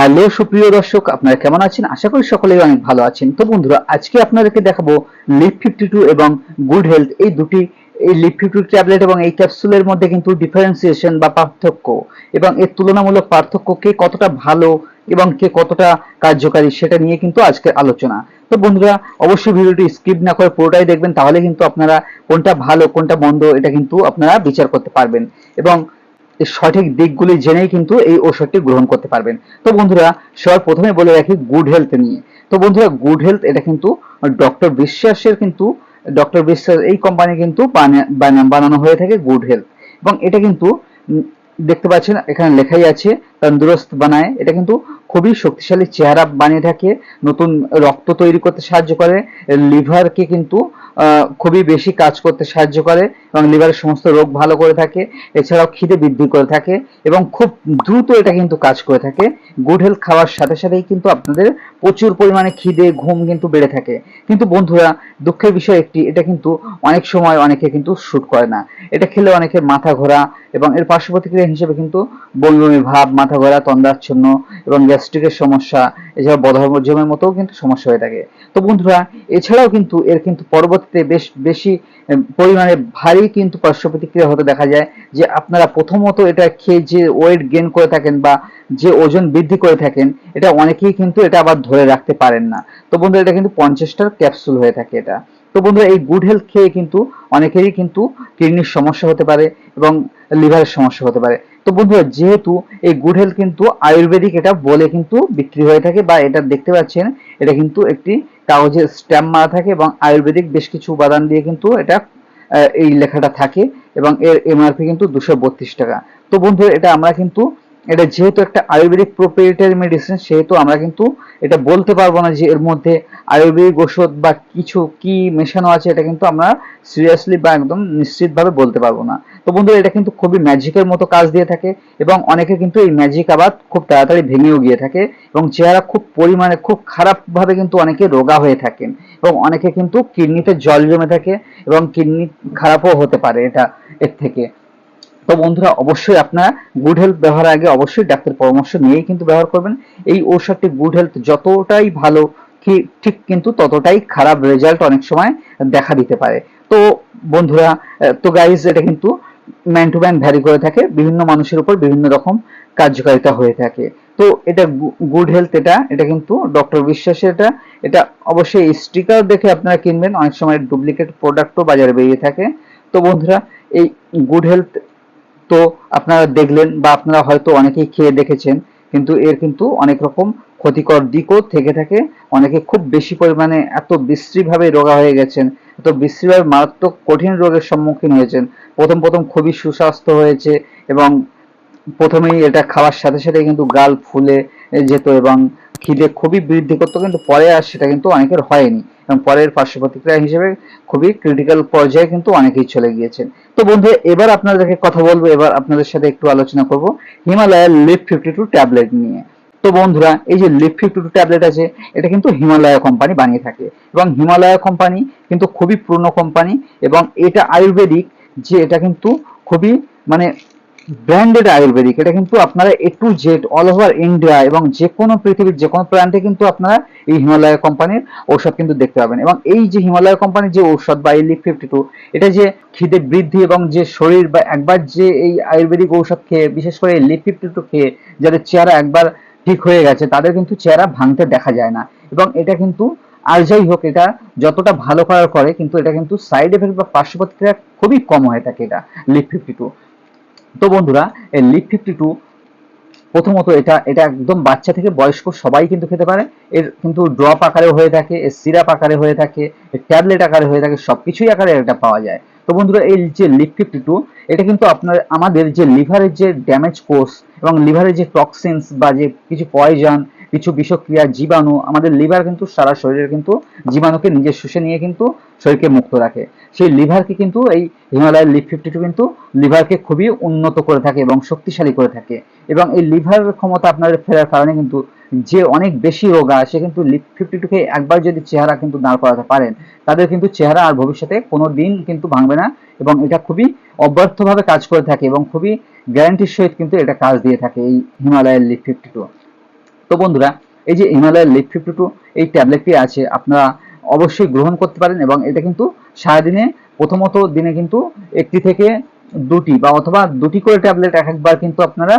Hello, সুপ্রিয় দর্শক, আপনারা কেমন আছেন? আশা করি সকলেই অনেক ভালো আছেন। তো বন্ধুরা, আজকে আপনাদেরকে দেখাবো লিপ ফিফটি টু এবং গুড হেলথ এই দুটি, এই লিপ ফিফটি ট্যাবলেট এবং এই ক্যাপসুলের মধ্যে কিন্তু ডিফারেন্সিয়েশন বা পার্থক্য এবং এর তুলনামূলক পার্থক্য কে কতটা ভালো এবং কে কতটা কার্যকারী সেটা নিয়ে কিন্তু আজকের আলোচনা। তো বন্ধুরা, অবশ্যই ভিডিওটি স্কিপ না করে পুরোটাই দেখবেন, তাহলে কিন্তু আপনারা কোনটা ভালো, কোনটা মন্দ, এটা কিন্তু আপনারা বিচার করতে পারবেন। এবং সঠিক দিকগুলি জেনেই কিন্তু এই ওষুধটি গ্রহণ করতে পারবেন। তো বন্ধুরা, সবার প্রথমে বলে রাখি গুড হেলথ নিয়ে। তো বন্ধুরা গুড হেলথ এটা কিন্তু ডক্টর বিশ্বাসের কিন্তু ডক্টর বিশ্বাস এই কোম্পানি কিন্তু বানা- বানা- বানানো হয়ে থাকে গুড হেলথ এবং এটা কিন্তু দেখতে পাচ্ছেন, এখানে লেখাই আছে, তন্দুরস্ত বানায়। এটা কিন্তু খুবই শক্তিশালী চেহারা বানিয়ে থাকে, নতুন রক্ত তৈরি করতে সাহায্য করে, লিভারকে কিন্তু খুবই বেশি কাজ করতে সাহায্য করে এবং লিভারের সমস্ত রোগ ভালো করে থাকে, এছাড়াও খিদে বৃদ্ধি করে থাকে এবং খুব দ্রুত এটা কিন্তু কাজ করে থাকে। গুড হেলথ খাওয়ার সাথে সাথেই কিন্তু আপনাদের প্রচুর পরিমাণে খিদে, ঘুম কিন্তু বেড়ে থাকে। কিন্তু বন্ধুরা, দুঃখের বিষয় একটি, এটা কিন্তু অনেক সময় অনেকে কিন্তু শুট করে না। এটা খেলে অনেকের মাথা ঘোরা এবং এর পার্শ্ব প্রতিক্রিয়া হিসেবে কিন্তু বমি বমি ভাব, মাথা ঘোরা, তন্দ্রাচ্ছন্ন এবং গ্যাস্ট্রিকের সমস্যা এছাড়া বদহজমের মতোও কিন্তু সমস্যা হয়ে থাকে। তো বন্ধুরা, এছাড়াও কিন্তু এর কিন্তু পরবর্তীতে বেশ, বেশি পরিমাণে ভারী কিন্তু পার্শ্ব প্রতিক্রিয়া হতে দেখা যায় যে আপনারা প্রথমত এটা খেয়ে যে ওয়েট গেইন করে থাকেন বা যে ওজন বৃদ্ধি করে থাকেন, এটা অনেকেই কিন্তু এটা আবার ধরে রাখতে পারেন না। তো বন্ধুরা, এটা কিন্তু পঞ্চাশটার ক্যাপসুল হয়ে থাকে এটা। তো বন্ধুরা, এই গুড হেলথ খেয়ে কিন্তু অনেকেরই কিন্তু কিডনির সমস্যা হতে পারে এবং লিভারের সমস্যা হতে পারে। তো বন্ধুরা, যেহেতু এই গুড হেলথ কিন্তু আয়ুর্বেদিক এটা বলে কিন্তু বিক্রি হয়ে থাকে বা এটা দেখতে পাচ্ছেন, এটা কিন্তু একটি কাগজের স্ট্যাম্প মারা থাকে এবং আয়ুর্বেদিক বেশ কিছু উপাদান দিয়ে কিন্তু এটা এই লেখাটা থাকে এবং এর এমআরপি কিন্তু দুশো টাকা। তো বন্ধু এটা আমরা কিন্তু এটা যেহেতু একটা আয়ুর্বেদিক প্রোপ্রিয়েটারি মেডিসিন সেহেতু আমরা কিন্তু এটা বলতে পারব না যে এর মধ্যে আয়ুর্বেদিক ওষুধ বা কিছু কি মেশানো আছে, এটা কিন্তু আমরা সিরিয়াসলি বা একদম নিশ্চিতভাবে বলতে পারব না। তো বন্ধুরা, এটা কিন্তু খুবই ম্যাজিকের মতো কাজ দিয়ে থাকে এবং অনেকে কিন্তু এই ম্যাজিক আবার খুব তাড়াতাড়ি ভেঙেও গিয়ে থাকে এবং চেহারা খুব পরিমাণে, খুব খারাপভাবে কিন্তু অনেকে রোগা হয়ে থাকেন এবং অনেকে কিন্তু কিডনিতে জল জমে থাকে এবং কিডনি খারাপও হতে পারে এটা এর থেকে। তো বন্ধুরা, অবশ্যই আপনারা গুড হেলথ ব্যবহারের আগে অবশ্যই ডাক্তার পরামর্শ নিয়েই কিন্তু ব্যবহার করবেন। এই ঔষধটি গুড হেলথ যতটাই ভালো ঠিক কিন্তু ততটাই খারাপ রেজাল্ট অনেক সময় দেখা দিতে পারে। তো বন্ধুরা তো গাইজ এটা কিন্তু ম্যান টু ম্যান ভ্যারি করে থাকে, বিভিন্ন মানুষের উপর বিভিন্ন রকম কার্যকারিতা হয়ে থাকে। তো এটা গুড হেলথ এটা এটা কিন্তু ডক্টর বিশ্বাসের এটা এটা অবশ্যই স্টিকার দেখে আপনারা কিনবেন। অনেক সময় ডুপ্লিকেট প্রোডাক্টও বাজারে বেরিয়ে থাকে। তো বন্ধুরা, এই গুড হেলথ তো আপনারা দেখলেন বা আপনারা হয়তো অনেকেই খেয়ে দেখেছেন, কিন্তু এর কিন্তু অনেক রকম ক্ষতিকর দিকও থেকে থাকে। অনেকে খুব বেশি পরিমাণে এত বিশ্রীভাবে রোগা হয়ে গেছেন, এত বিশ্রীভাবে মারাত্মক কঠিন রোগের সম্মুখীন হয়েছেন। প্রথম প্রথম খুবই সুস্বাস্থ্য হয়েছে এবং প্রথমেই এটা খাওয়ার সাথে সাথে কিন্তু গাল ফুলে যেত এবং খিদে খুবই বৃদ্ধি করতো, কিন্তু পরে আর সেটা কিন্তু অনেকের হয়নি। এবং পরের পার্শ্ব প্রতিক্রিয়া হিসেবে খুবই ক্রিটিক্যাল পর্যায়ে কিন্তু অনেকেই চলে গিয়েছেন। তো বন্ধু এবার আপনাদেরকে কথা বলব, এবার আপনাদের সাথে একটু আলোচনা করব হিমালয়ের লিপ ফিফটি টু ট্যাবলেট নিয়ে। তো বন্ধুরা, এই যে লিপ ফিফটি টু ট্যাবলেট আছে, এটা কিন্তু হিমালয়া কোম্পানি বানিয়ে থাকে। এবং হিমালয়া কোম্পানি কিন্তু খুবই পুরনো কোম্পানি, এবং এটা আয়ুর্বেদিক, যে এটা কিন্তু খুবই মানে ব্র্যান্ডেড আয়ুর্বেদিক এটা কিন্তু আপনারা A to Z all over India এবং যে কোনো পৃথিবীর যে কোনো প্রান্তে কিন্তু আপনারা এই হিমালয় কোম্পানির ঔষধ কিন্তু দেখতে পাবেন। এবং এই যে হিমালয় কোম্পানির যে ঔষধ বা এই ফিফটি টু এটা যে খিদে বৃদ্ধি এবং যে শরীর বা একবার যে এই আয়ুর্বেদিক ঔষধ খেয়ে, বিশেষ করে এই লিপ ফিফটি টু খেয়ে যাদের চেহারা একবার ঠিক হয়ে গেছে, তাদের কিন্তু চেহারা ভাঙতে দেখা যায় না। এবং এটা কিন্তু আর যাই হোক, এটা যতটা ভালো করার করে কিন্তু এটা কিন্তু সাইড এফেক্ট বা পার্শ্ব প্রতিক্রিয়া খুবই কম হয়ে থাকে এটা লিপ ফিফটি টু তো বন্ধুরা, এই ফিফটি টু প্রথমত এটা এটা একদম বাচ্চা থেকে বয়স্ক সবাই কিন্তু খেতে পারে। এর কিন্তু ড্রপ আকারে হয়ে থাকে, এর সিরাপ আকারে হয়ে থাকে ট্যাবলেট আকারে হয়ে থাকে, সবকিছুই আকারে এটা পাওয়া যায়। তো বন্ধুরা, এই যে লিপ ফিফটি টু এটা কিন্তু আপনার, আমাদের যে লিভারের যে ড্যামেজ কোর্স এবং লিভারের যে টক্সিনস বা যে কিছু পয়জন কিছু বিষক্রিয়া জীবাণু, আমাদের লিভার কিন্তু সারা শরীরের কিন্তু জীবাণুকে নিজে শুষে নিয়ে কিন্তু শরীরকে মুক্ত রাখে। সেই লিভারকে কিন্তু এই হিমালয়ের লিপ ফিফটি টু কিন্তু লিভারকে খুবই উন্নত করে থাকে এবং শক্তিশালী করে থাকে। এবং এই লিভার ক্ষমতা আপনার ফেরার কারণে কিন্তু যে অনেক বেশি রোগা সে কিন্তু লিপ ফিফটি টুকে একবার যদি চেহারা কিন্তু দাঁড় করাতে পারেন, তাদের কিন্তু চেহারা আর ভবিষ্যতে কোনো দিন কিন্তু ভাঙবে না এবং এটা খুবই অব্যর্থভাবে কাজ করে থাকে এবং খুবই গ্যারান্টির সহিত কিন্তু এটা কাজ দিয়ে থাকে এই হিমালয়ের লিপ ফিফটি টু। তো বন্ধুরা, এই যে হিমালয়ের লিপ ফিফটি টু, এই ট্যাবলেটটি আছে, আপনারা অবশ্যই গ্রহণ করতে পারেন এবং এটা কিন্তু সারাদিনে প্রথমত দিনে কিন্তু একটি থেকে দুটি বা অথবা দুটি করে ট্যাবলেট এক একবার কিন্তু আপনারা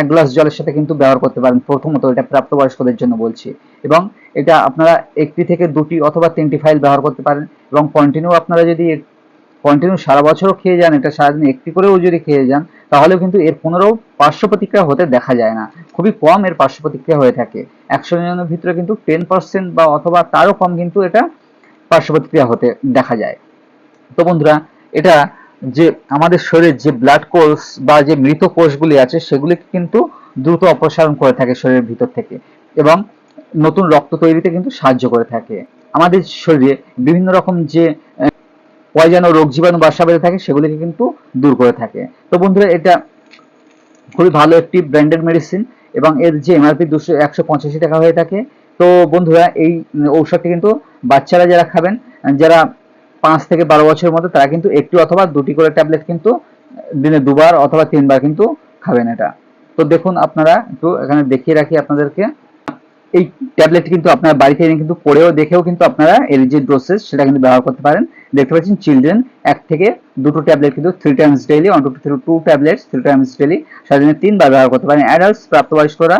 এক গ্লাস জলের সাথে কিন্তু ব্যবহার করতে পারেন, প্রথমত এটা প্রাপ্তবয়স্কদের জন্য বলছি। এবং এটা আপনারা একটি থেকে দুটি অথবা তিনটি ফাইল ব্যবহার করতে পারেন এবং কন্টিনিউ আপনারা যদি কন্টিনিউ সারা বছরও খেয়ে যান, এটা সারাদিন একটি করেও যদি খেয়ে যান, তাহলেও কিন্তু এর পনেরো পার্শ্ব প্রতিক্রিয়া হতে দেখা যায় না। খুবই কম এর পার্শ্ব প্রতিক্রিয়া হয়ে থাকে। একশো জনের ভিতরে কিন্তু টেন পার্সেন্ট বা অথবা তারও কম কিন্তু এটা পার্শ্ব প্রতিক্রিয়া হতে দেখা যায়। তো বন্ধুরা, এটা যে আমাদের শরীরের যে ব্লাড কোষ বা যে মৃত কোষগুলি আছে, সেগুলিকে কিন্তু দ্রুত অপসারণ করে থাকে শরীরের ভিতর থেকে এবং নতুন রক্ত তৈরিতে কিন্তু সাহায্য করে থাকে। আমাদের শরীরে বিভিন্ন রকম যে পয়জানো রোগ জীবাণু বাসা বেঁধে থাকে, সেগুলিকে কিন্তু দূর করে থাকে। তো বন্ধুরা, এটা খুবই ভালো একটি ব্র্যান্ডেড মেডিসিন এবং এর যে এমআরপি দুশো একশো পঁচাশি টাকা হয়ে থাকে। তো বন্ধুরা, এই ঔষধটি কিন্তু বাচ্চারা যারা খাবেন, যারা পাঁচ থেকে বারো বছরের মধ্যে, তারা কিন্তু একটি অথবা দুটি করে ট্যাবলেট কিন্তু দিনে দুবার অথবা তিনবার কিন্তু খাবেন এটা। তো দেখুন, আপনারা একটু এখানে দেখিয়ে রাখি আপনাদেরকে। এই ট্যাবলেট কিন্তু আপনার বাড়িতে এনে কিন্তু পড়েও, দেখেও কিন্তু আপনারা এর যে ডোসেস সেটা কিন্তু ব্যবহার করতে পারেন। দেখতে পাচ্ছেন চিলড্রেন এক থেকে দুটো ট্যাবলেট কিন্তু three times daily on two three two tablets three times daily সারাদিনে তিনবার ব্যবহার করতে পারেন। অ্যাডাল্টস প্রাপ্তবয়স্করা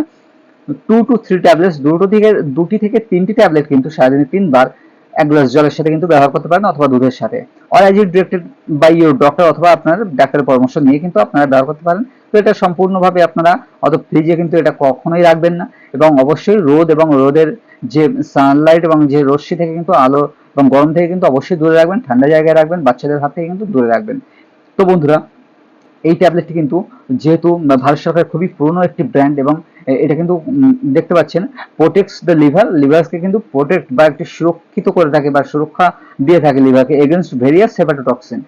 টু টু থ্রি ট্যাবলেটস দুটো থেকে, দুটি থেকে তিনটি ট্যাবলেট কিন্তু সারাদিনে তিনবার এক গ্লাস জলের সাথে কিন্তু ব্যবহার করতে পারেন অথবা দুধের সাথে। Or as directed by your doctor অথবা আপনার ডাক্তারের পরামর্শ নিয়ে কিন্তু আপনারা ব্যবহার করতে পারেন। তো এটা সম্পূর্ণভাবে আপনারা অত ফ্রিজে কিন্তু এটা কখনোই রাখবেন না। এবং অবশ্যই রোদ এবং রোদের যে সানলাইট এবং যে রশ্মি থেকে কিন্তু আলো এবং গরম থেকে কিন্তু অবশ্যই দূরে রাখবেন, ঠান্ডা জায়গায় রাখবেন, বাচ্চাদের হাত থেকে কিন্তু দূরে রাখবেন। তো বন্ধুরা, এই ট্যাবলেটটি কিন্তু যেহেতু ভারত সরকার খুবই পুরনো একটি ব্র্যান্ড এবং এটা কিন্তু দেখতে পাচ্ছেন প্রোটেক্টস দ্য লিভার লিভারকে কিন্তু প্রোটেক্ট বা একটি সুরক্ষিত করে থাকে বা সুরক্ষা দিয়ে থাকে লিভারকে এগেনস্ট ভেরিয়াস হেপাটোটক্সিন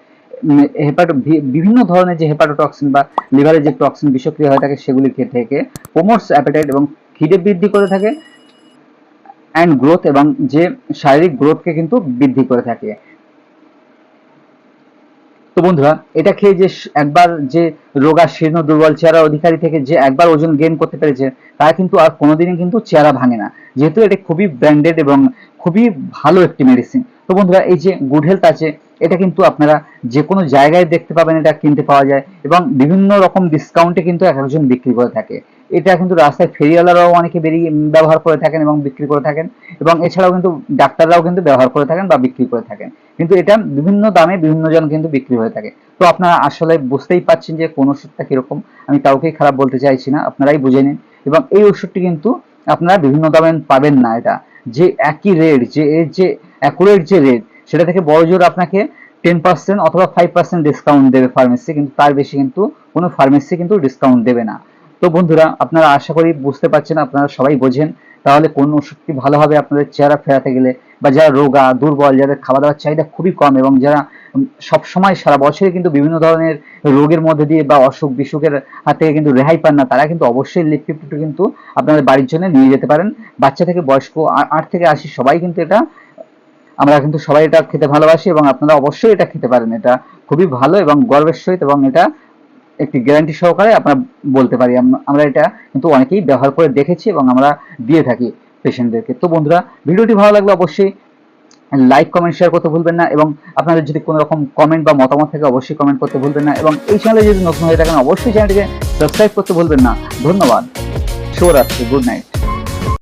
হেপাটো বিভিন্ন ধরনের যে হেপাটোটক্সিন বা লিভারের যে টক্সিন বিষক্রিয়া হয়ে থাকে সেগুলি থেকে কোমোর্স অ্যাপেটাইট এবং খিদে বৃদ্ধি করে থাকে অ্যান্ড গ্রোথ এবং যে শারীরিক গ্রোথকে কিন্তু বৃদ্ধি করে থাকে। তো বন্ধুরা, এটা খেয়ে যে একবার যে রোগা শীর্ণ দুর্বল চেহারা অধিকারী থেকে যে একবার ওজন গেইন করতে পেরেছে তারা কিন্তু আর কোনোদিনই কিন্তু চেহারা ভাঙে না। যেহেতু এটা খুবই ব্র্যান্ডেড এবং খুবই ভালো একটি মেডিসিন তো বন্ধুরা, এই যে গুড হেলথ আছে, এটা কিন্তু আপনারা যে কোনো জায়গায় দেখতে পাবেন, এটা কিনতে পাওয়া যায় এবং বিভিন্ন রকম ডিসকাউন্টে কিন্তু এক একজন বিক্রি করে থাকে। এটা কিন্তু রাস্তায় ফেরিওয়ালারাও অনেকে বেরিয়ে ব্যবহার করে থাকেন এবং বিক্রি করে থাকেন এবং এছাড়াও কিন্তু ডাক্তাররাও কিন্তু ব্যবহার করে থাকেন বা বিক্রি করে থাকেন। কিন্তু এটা বিভিন্ন দামে বিভিন্ন জন কিন্তু বিক্রি হয়ে থাকে। তো আপনারা আসলে বুঝতেই পাচ্ছেন যে কোন ওষুধটা কীরকম। আমি কাউকেই খারাপ বলতে চাইছি না, আপনারাই বুঝে নিন। এবং এই ওষুধটি কিন্তু আপনারা বিভিন্ন দামে পাবেন না এটা। যে একই রেট যে এর যে অ্যাকুরেট যে রেট সেটা থেকে বড় জোর আপনাকে টেন পার্সেন্ট অথবা ফাইভ পার্সেন্ট ডিসকাউন্ট দেবে ফার্মেসি কিন্তু তার বেশি কিন্তু কোনো ফার্মেসি কিন্তু ডিসকাউন্ট দেবে না। তো বন্ধুরা, আপনারা আশা করি বুঝতে পারছেন, আপনারা সবাই বোঝেন। তাহলে কোন ওষুধটি ভালো হবে আপনাদের চেহারা ফেরাতে গেলে? বা যারা রোগা, দুর্বল, যাদের খাওয়া দাওয়ার চাহিদা খুবই কম এবং যারা সব সময় সারা বছরে কিন্তু বিভিন্ন ধরনের রোগের মধ্যে দিয়ে বা অসুখ বিসুখের হাত থেকে কিন্তু রেহাই পান না, তারা কিন্তু অবশ্যই লিপ ফিফটি কিন্তু আপনাদের বাড়ির জন্য নিয়ে যেতে পারেন। বাচ্চা থেকে বয়স্ক আট থেকে আশি, সবাই কিন্তু এটা, আমরা কিন্তু সবাই এটা খেতে ভালোবাসি এবং আপনারা অবশ্যই এটা খেতে পারেন। এটা খুবই ভালো এবং গর্বের সহিত এবং এটা একটি গ্যারান্টি সহকারে আপনার বলতে পারি। আমরা এটা কিন্তু অনেকেই ব্যবহার করে দেখেছি এবং আমরা দিয়ে থাকি পেশেন্টদেরকে তো বন্ধুরা, ভিডিওটি ভালো লাগলে অবশ্যই লাইক কমেন্ট শেয়ার করতে ভুলবেন না এবং আপনাদের যদি কোনো রকম কমেন্ট বা মতামত থাকে অবশ্যই কমেন্ট করতে ভুলবেন না এবং এই চ্যানেলে যদি নতুন হয়ে থাকেন অবশ্যই চ্যানেলটিকে সাবস্ক্রাইব করতে ভুলবেন না। ধন্যবাদ। শুভরাত্রি। Good night